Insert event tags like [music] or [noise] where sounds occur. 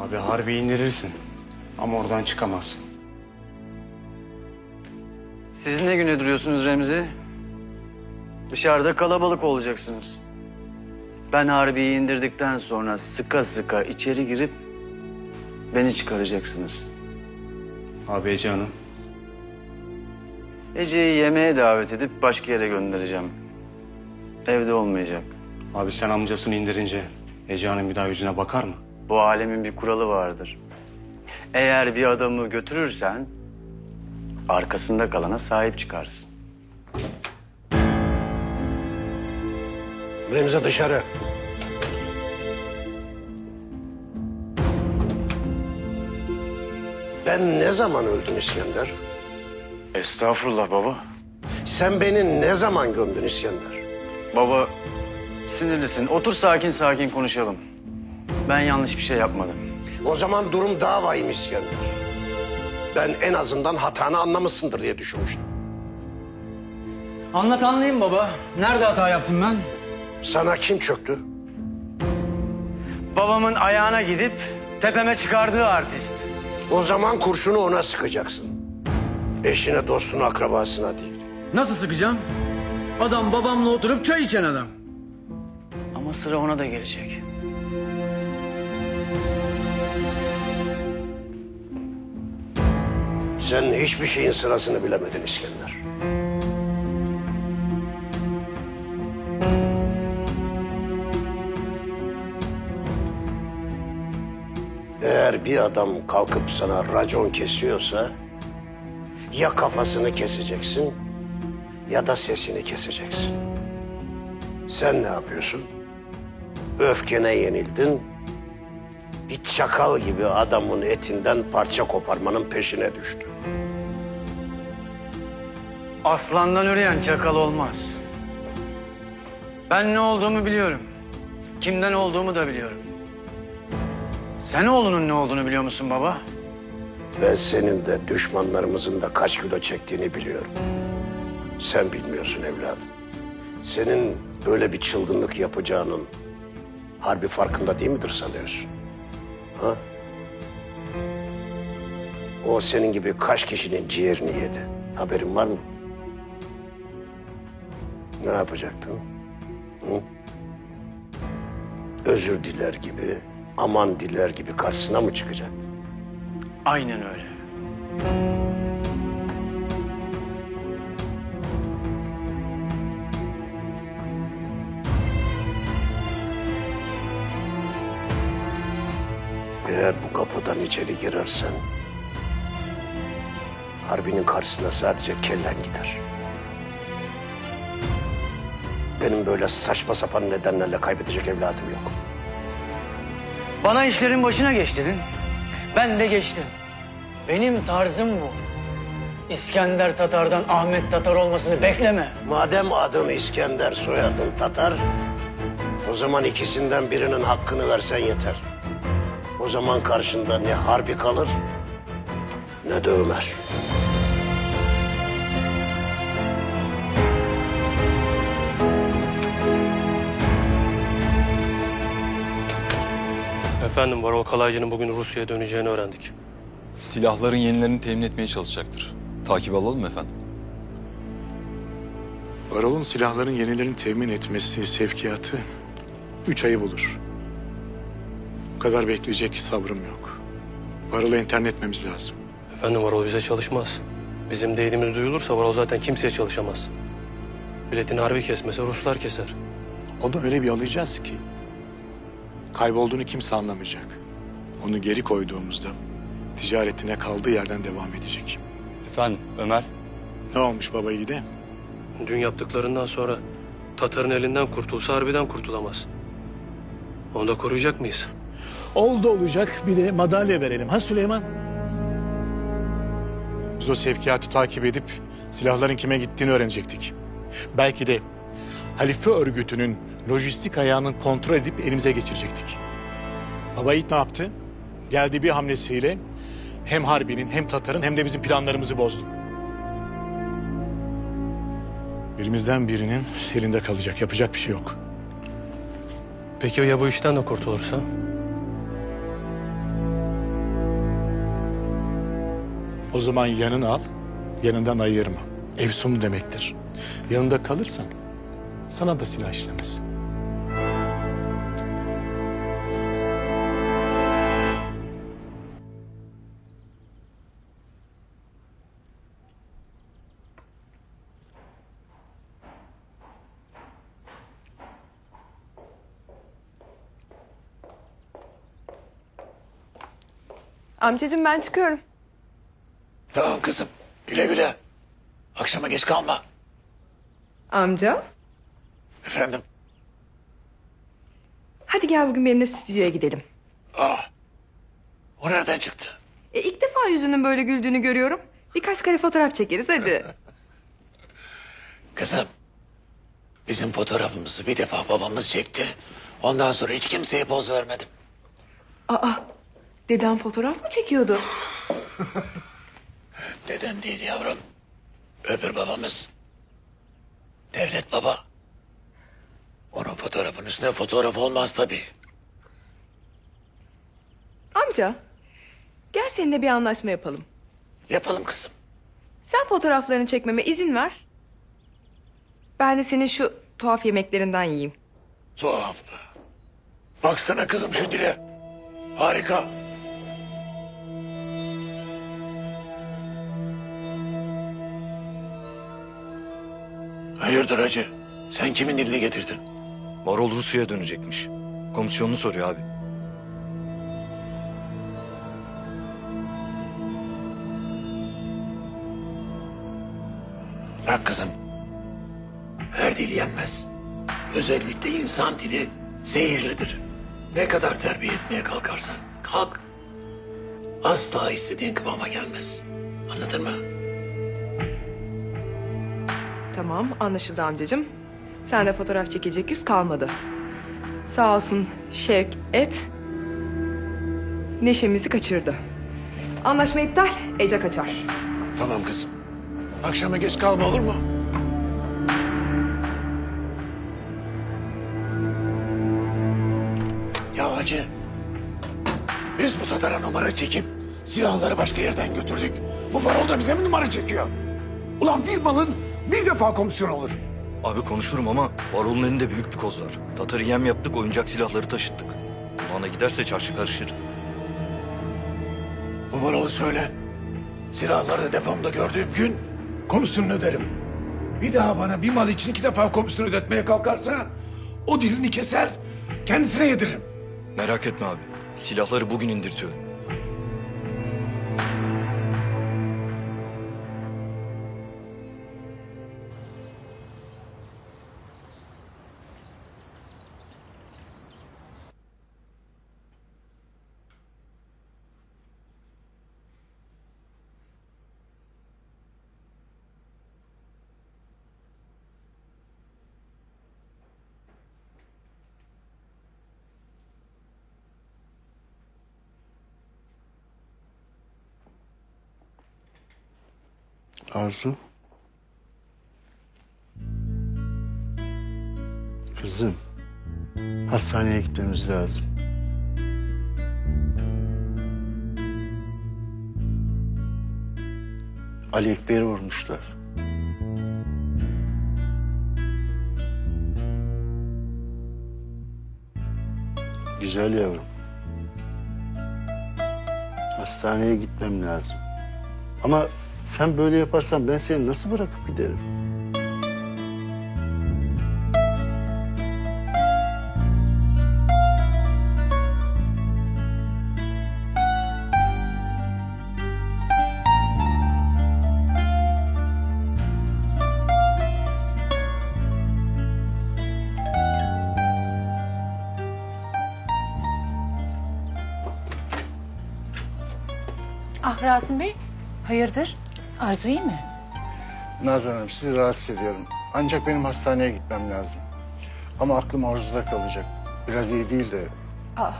Abi harbi indirirsin. Ama oradan çıkamazsın. Siz ne güne duruyorsunuz Remzi? Dışarıda kalabalık olacaksınız. Ben Harbi'yi indirdikten sonra sıka sıka içeri girip beni çıkaracaksınız. Abi Ece Hanım. Ece'yi yemeğe davet edip başka yere göndereceğim. Evde olmayacak. Abi sen amcasını indirince Ece Hanım bir daha yüzüne bakar mı? Bu alemin bir kuralı vardır. Eğer bir adamı götürürsen arkasında kalana sahip çıkarsın. Remzi dışarı. Ben ne zaman öldüm İskender? Estağfurullah baba. Sen beni ne zaman gömdün İskender? Baba sinirlisin. Otur sakin sakin konuşalım. Ben yanlış bir şey yapmadım. O zaman durum daha vahim İskender. Ben en azından hatanı anlamışsındır diye düşünmüştüm. Anlat anlayayım baba. Nerede hata yaptım ben? Sana kim çöktü? Babamın ayağına gidip tepeme çıkardığı artist. O zaman kurşunu ona sıkacaksın. Eşine, dostuna, akrabasına değil. Nasıl sıkacağım? Adam babamla oturup çay içen adam. Ama sıra ona da gelecek. Sen hiçbir şeyin sırasını bilemedin İskender. Eğer bir adam kalkıp sana racon kesiyorsa ya kafasını keseceksin ya da sesini keseceksin. Sen ne yapıyorsun? Öfkene yenildin. Bir çakal gibi adamın etinden parça koparmanın peşine düştü. Aslandan üreyen çakal olmaz. Ben ne olduğumu biliyorum. Kimden olduğumu da biliyorum. Sen oğlunun ne olduğunu biliyor musun baba? Ben senin de düşmanlarımızın da kaç kilo çektiğini biliyorum. Sen bilmiyorsun evladım. Senin böyle bir çılgınlık yapacağının harbi farkında değil midir sanıyorsun? Ha? O senin gibi kaç kişinin ciğerini yedi. Haberin var mı? Ne yapacaktın? Hı? Özür diler gibi, aman diler gibi karşısına mı çıkacaktın? Aynen öyle. Kapıdan içeri girersen... ...harbinin karşısına sadece kellen gider. Benim böyle saçma sapan nedenlerle kaybedecek evladım yok. Bana işlerin başına geç dedin. Ben de geçtim. Benim tarzım bu. İskender Tatar'dan Ahmet Tatar olmasını bekleme. Madem adın İskender, soyadın Tatar... ...o zaman ikisinden birinin hakkını versen yeter. O zaman karşında ne harbi kalır... ...ne de Ömer. Efendim Varol Kalaycı'nın bugün Rusya'ya döneceğini öğrendik. Silahların yenilerini temin etmeye çalışacaktır. Takip alalım mı efendim? Varol'un silahların yenilerini temin etmesi, sevkiyatı üç ayı bulur. Kadar bekleyecek sabrım yok. Varol'u intern etmemiz lazım. Efendim Varol bize çalışmaz. Bizim değdiğimiz duyulursa Varol zaten kimseye çalışamaz. Biletini harbi kesmese Ruslar keser. Onu öyle bir alacağız ki kaybolduğunu kimse anlamayacak. Onu geri koyduğumuzda ticaretine kaldığı yerden devam edecek. Efendim Ömer? Ne olmuş baba yiğide? Dün yaptıklarından sonra Tatar'ın elinden kurtulsa harbiden kurtulamaz. Onu da koruyacak mıyız? Oldu olacak bir de madalya verelim ha Süleyman? Biz o sevkiyatı takip edip silahların kime gittiğini öğrenecektik. Belki de Halife örgütünün lojistik ayağının kontrol edip elimize geçirecektik. Baba Yiğit ne yaptı? Geldiği bir hamlesiyle hem Harbi'nin hem Tatar'ın hem de bizim planlarımızı bozdu. Birimizden birinin elinde kalacak. Yapacak bir şey yok. Peki ya bu işten de kurtulursa? O zaman yanına al, yanından ayırma. Efsun demektir. Yanında kalırsan sana da silah işlemez. Amcacığım ben çıkıyorum. Tamam kızım. Güle güle. Akşama geç kalma. Amca. Efendim. Hadi gel bugün benimle stüdyoya gidelim. Ah. O nereden çıktı? E, ilk defa yüzünün böyle güldüğünü görüyorum. Birkaç kare fotoğraf çekeriz hadi. [laughs] Kızım. Bizim fotoğrafımızı bir defa babamız çekti. Ondan sonra hiç kimseye poz vermedim. Aa, dedem fotoğraf mı çekiyordu? [laughs] Deden değil yavrum. Öbür babamız. Devlet baba. Onun fotoğrafın üstüne fotoğraf olmaz tabii. Amca, gel seninle bir anlaşma yapalım. Yapalım kızım. Sen fotoğraflarını çekmeme izin ver. Ben de senin şu tuhaf yemeklerinden yiyeyim. Tuhaf. Baksana kızım şu dile. Harika. Hayırdır hacı? Sen kimin dilini getirdin? Varol Rusya'ya dönecekmiş. Komisyonunu soruyor abi. Bak kızım. Her dil yenmez. Özellikle insan dili zehirlidir. Ne kadar terbiye etmeye kalkarsan kalk. Asla istediğin kıvama gelmez. Anladın mı? Tamam, anlaşıldı amcacığım. Sen de fotoğraf çekecek yüz kalmadı. Sağ olsun Şevk et. Neşemizi kaçırdı. Anlaşma iptal, Ece kaçar. Tamam kızım. Akşama geç kalma olur mu? Ya hacı. Biz bu tatara numara çekip silahları başka yerden götürdük. Bu Varol da bize mi numara çekiyor? Ulan bir balın bir defa komisyon olur. Abi konuşurum ama Varol'un elinde büyük bir koz var. Tatar'ı yem yaptık, oyuncak silahları taşıttık. Kulağına giderse çarşı karışır. Bu Varol'u söyle. Silahları depomda gördüğüm gün Komisyonunu öderim. Bir daha bana bir mal için iki defa komisyon ödetmeye kalkarsa o dilini keser kendisine yediririm. Merak etme abi. Silahları bugün indirtiyorum. Arzu. Kızım. Hastaneye gitmemiz lazım. Ali Ekber'i vurmuşlar. Güzel yavrum. Hastaneye gitmem lazım. Ama sen böyle yaparsan ben seni nasıl bırakıp giderim? Ah Rasim Bey, hayırdır? Arzu iyi mi? Nazan Hanım sizi rahatsız ediyorum. Ancak benim hastaneye gitmem lazım. Ama aklım Arzu'da kalacak. Biraz iyi değil de Ah,